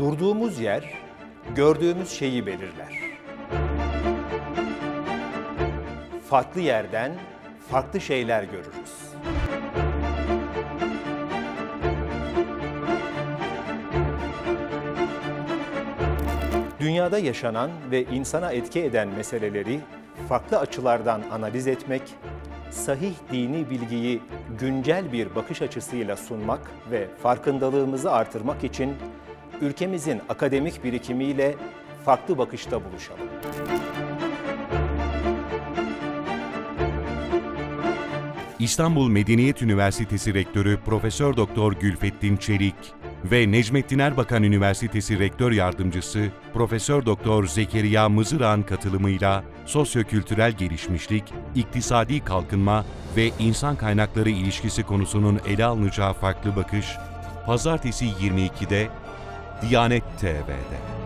Durduğumuz yer gördüğümüz şeyi belirler. Farklı yerden farklı şeyler görürüz. Dünyada yaşanan ve insana etki eden meseleleri farklı açılardan analiz etmek, sahih dini bilgiyi güncel bir bakış açısıyla sunmak ve farkındalığımızı artırmak için ülkemizin akademik birikimiyle farklı bakışta buluşalım. İstanbul Medeniyet Üniversitesi Rektörü Profesör Doktor Gülfettin Çelik ve Necmettin Erbakan Üniversitesi Rektör Yardımcısı Profesör Doktor Zekeriya Mızırak'ın katılımıyla sosyokültürel gelişmişlik, iktisadi kalkınma ve insan kaynakları ilişkisi konusunun ele alınacağı farklı bakış Pazartesi 22'de Diyanet TV'de.